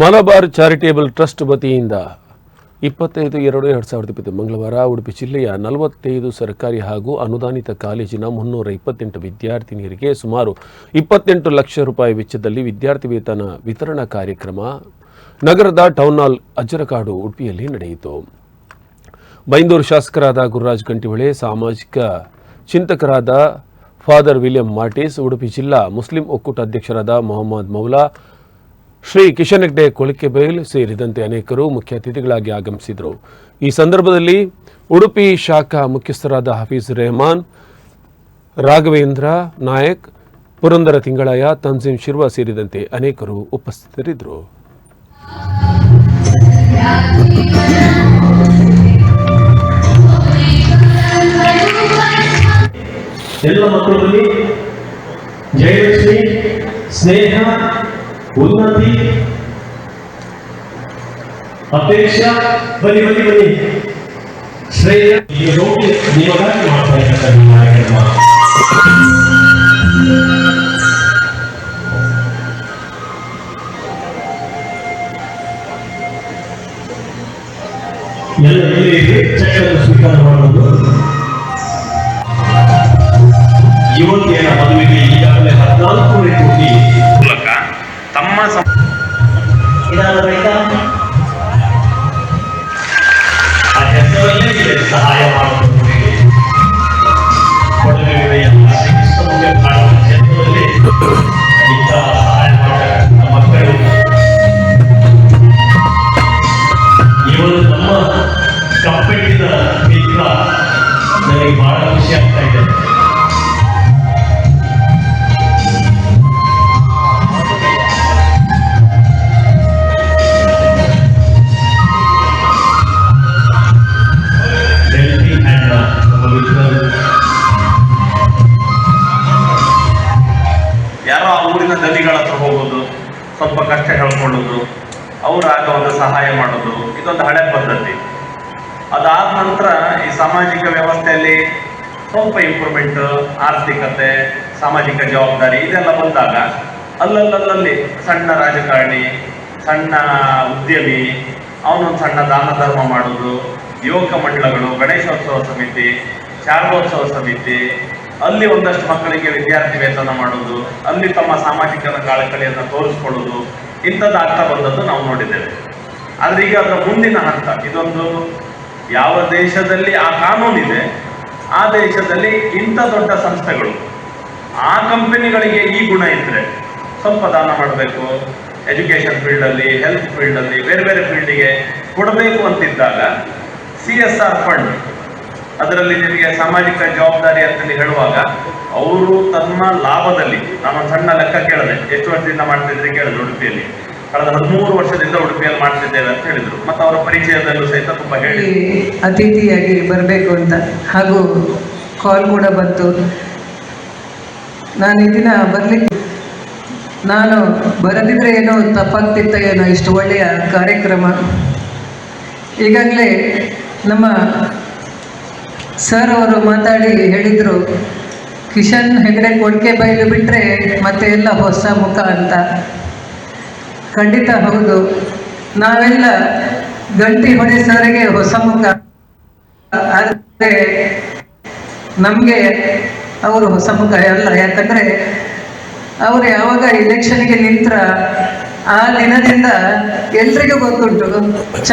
Malabar charitable trust ವತಿಯಿಂದ ಇಪ್ಪತ್ತೈದು, ಎರಡು ಎರಡು ಸಾವಿರದ ಇಪ್ಪತ್ತು ಮಂಗಳವಾರ, ಉಡುಪಿ ಜಿಲ್ಲೆಯ ನಲವತ್ತೈದು ಸರ್ಕಾರಿ ಹಾಗೂ ಅನುದಾನಿತ ಕಾಲೇಜಿನ ಮುನ್ನೂರ ಇಪ್ಪತ್ತೆಂಟು ವಿದ್ಯಾರ್ಥಿನಿಯರಿಗೆ ಸುಮಾರು ಇಪ್ಪತ್ತೆಂಟು ಲಕ್ಷ ರೂಪಾಯಿ ವೆಚ್ಚದಲ್ಲಿ ವಿದ್ಯಾರ್ಥಿ ವೇತನ ವಿತರಣಾ ಕಾರ್ಯಕ್ರಮ ನಗರದ ಟೌನ್ ಹಾಲ್ ಅಜ್ಜರಕಾಡು ಉಡುಪಿಯಲ್ಲಿ ನಡೆಯಿತು. ಬೈಂದೂರು ಶಾಸಕರಾದ ಗುರುರಾಜ್ ಗಂಟಿಹೊಳೆ, ಸಾಮಾಜಿಕ ಚಿಂತಕರಾದ ಫಾದರ್ ವಿಲಿಯಂ ಮಾರ್ಟಿಸ್, ಉಡುಪಿ ಜಿಲ್ಲಾ ಮುಸ್ಲಿಂ ಒಕ್ಕೂಟ ಅಧ್ಯಕ್ಷರಾದ ಮೊಹಮ್ಮದ್ ಮೌಲಾ ಶ್ರೀ ಕಿಶನ್ ಹೆಗ್ಡೆ ಕೊಳಿಕೆಬೈಲ್ ಸೇರಿದಂತೆ ಅನೇಕರು ಮುಖ್ಯ ಅತಿಥಿಗಳಾಗಿ ಆಗಮಿಸಿದರು. ಈ ಸಂದರ್ಭದಲ್ಲಿ ಉಡುಪಿ ಶಾಖಾ ಮುಖ್ಯಸ್ಥರಾದ ಹಫೀಜ್ ರೆಹಮಾನ್, ರಾಘವೇಂದ್ರ ನಾಯಕ್, ಪುರಂದರ ತಿಂಗಳಾಯ ತನ್ಜೀಮ್ ಶಿರ್ವಾ ಸೇರಿದಂತೆ ಅನೇಕರು ಉಪಸ್ಥಿತರಿದ್ದರು. ಎಲ್ಲ ಮಕ್ಕಳಲ್ಲಿ ಜಯಲಕ್ಷ್ಮಿ, ಸ್ನೇಹ ಉನ್ನತಿ ಅಪೇಕ್ಷ ಬನ್ನಿ ಬನ್ನಿ ಬನ್ನಿ ಶ್ರೇಯ ಈಗ ನೋಡಿ ನಿಮಗಾಗಿ ಮಾಡ್ತಾ ಇರ್ತಕ್ಕಂಥ ಕಾರ್ಯಕ್ರಮ ಎಲ್ಲ ಇಲ್ಲಿ ಚೆಕ್ಕನ್ನು ಸ್ವೀಕಾರ ಮಾಡುವುದು ಯುವತಿಯರ ಮದುವೆಗೆ ಈಗಾಗಲೇ ಹದಿನಾಲ್ಕೂವರೆ ಕೋಟಿ ಮೂಲಕ ಇದಾದ ಬಳಿಕ ಸಹಾಯ ಮಕ್ಕಳು. ಇವರು ನಮ್ಮ ಕಪ್ಪೆಟ್ಟಿನ ಮಿತ್ರ ನನಗೆ ಬಹಳ ಖುಷಿ ಆಗ್ತಾ ಇದೆ. ದಲಿಗಳ ಹತ್ರ ಹೋಗೋದು, ಸ್ವಲ್ಪ ಕಷ್ಟ ಹೇಳ್ಕೊಳ್ಳೋದು, ಅವ್ರ ಆಗ ಸಹಾಯ ಮಾಡೋದು, ಇದೊಂದು ಹಳೆ ಪದ್ಧತಿ. ಅದಾದ ನಂತರ ಈ ಸಾಮಾಜಿಕ ವ್ಯವಸ್ಥೆಯಲ್ಲಿ ಸ್ವಲ್ಪ ಇಂಪ್ರೂವ್ಮೆಂಟ್ ಆರ್ಥಿಕತೆ, ಸಾಮಾಜಿಕ ಜವಾಬ್ದಾರಿ ಇದೆಲ್ಲ ಬಂದಾಗ ಅಲ್ಲಲ್ಲಲ್ಲಿ ಸಣ್ಣ ರಾಜಕಾರಣಿ, ಸಣ್ಣ ಉದ್ಯಮಿ, ಅವನೊಂದು ಸಣ್ಣ ದಾನ ಧರ್ಮ ಮಾಡೋದು, ಯುವಕ ಮಂಡಳಗಳು ಗಣೇಶೋತ್ಸವ ಸಮಿತಿ, ಶಾರದೋತ್ಸವ ಸಮಿತಿ ಅಲ್ಲಿ ಒಂದಷ್ಟು ಮಕ್ಕಳಿಗೆ ವಿದ್ಯಾರ್ಥಿ ವೇತನ ಮಾಡೋದು ಅಲ್ಲಿ ತಮ್ಮ ಸಾಮಾಜಿಕ ಕಳಕಳಿಯನ್ನು ತೋರಿಸ್ಕೊಳ್ಳೋದು ಇಂಥದ್ದು ಆಗ್ತಾ ಬಂದದ್ದು ನಾವು ನೋಡಿದ್ದೇವೆ. ಆದ್ರೆ ಈಗ ಅದರ ಮುಂದಿನ ಹಂತ, ಇದೊಂದು ಯಾವ ದೇಶದಲ್ಲಿ ಆ ಕಾನೂನಿದೆ, ಆ ದೇಶದಲ್ಲಿ ಇಂಥ ದೊಡ್ಡ ಸಂಸ್ಥೆಗಳು, ಆ ಕಂಪನಿಗಳಿಗೆ ಈ ಗುಣ ಇದ್ರೆ ಸ್ವಲ್ಪ ದಾನ ಮಾಡಬೇಕು. ಎಜುಕೇಶನ್ ಫೀಲ್ಡಲ್ಲಿ ಹೆಲ್ತ್ ಫೀಲ್ಡಲ್ಲಿ ಬೇರೆ ಬೇರೆ ಫೀಲ್ಡಿಗೆ ಕೊಡಬೇಕು ಅಂತಿದ್ದಾಗ ಸಿ ಎಸ್ ಆರ್ ಫಂಡ್ ಅದರಲ್ಲಿ ನಿಮಗೆ ಸಾಮಾಜಿಕ ಜವಾಬ್ದಾರಿ ಅಂತೇಳಿ ಹೇಳುವಾಗ ಅವರು ತಮ್ಮ ಲಾಭದಲ್ಲಿ ನಾನೊಂದು ಸಣ್ಣ ಲೆಕ್ಕ ಕೇಳಿದೆ ಎಷ್ಟು ವರ್ಷದಿಂದ ಮಾಡ್ತಿದ್ರೆ ಕೇಳಿದ್ರು ಉಡುಪಿಯಲ್ಲಿ. ಕಳೆದ ಹದಿಮೂರು ವರ್ಷದಿಂದ ಉಡುಪಿಯಲ್ಲಿ ಮಾಡ್ತಿದ್ದೇವೆ ಅಂತ ಹೇಳಿದ್ರು. ಮತ್ತು ಅವರ ಪರಿಚಯದಲ್ಲೂ ಸಹಿತ ತುಂಬ ಹೇಳಿ ಅತಿಥಿಯಾಗಿ ಬರಬೇಕು ಅಂತ. ಹಾಗೂ ಕಾಲ್ ಕೂಡ ಬಂತು. ನಾನು ಈ ದಿನ ಬರಲಿಕ್ಕೆ ನಾನು ಬರದಿದ್ರೆ ಏನೋ ತಪ್ಪಾಗ್ತಿತ್ತ ಏನೋ ಇಷ್ಟು ಒಳ್ಳೆಯ ಕಾರ್ಯಕ್ರಮ. ಈಗಾಗಲೇ ನಮ್ಮ ಸರ್ ಅವರು ಮಾತಾಡಿ ಹೇಳಿದರು, ಕಿಶನ್ ಹೆಗಡೆ ಕೊಡ್ಕೆ ಬೈಲು ಬಿಟ್ಟರೆ ಮತ್ತೆ ಎಲ್ಲ ಹೊಸ ಮುಖ ಅಂತ. ಖಂಡಿತ ಹೌದು. ನಾವೆಲ್ಲ ಗಂಟಿ ಹೊಡೆ ಸರಿಗೆ ಹೊಸ ಮುಖ. ಆದರೆ ನಮಗೆ ಅವರು ಹೊಸ ಮುಖ ಅಲ್ಲ. ಯಾಕಂದರೆ ಅವರು ಯಾವಾಗ ಇಲೆಕ್ಷನ್ಗೆ ನಿಂತ್ರ ಆ ದಿನದಿಂದ ಎಲ್ರಿಗೂ ಗೊತ್ತುಂಟು. ಚ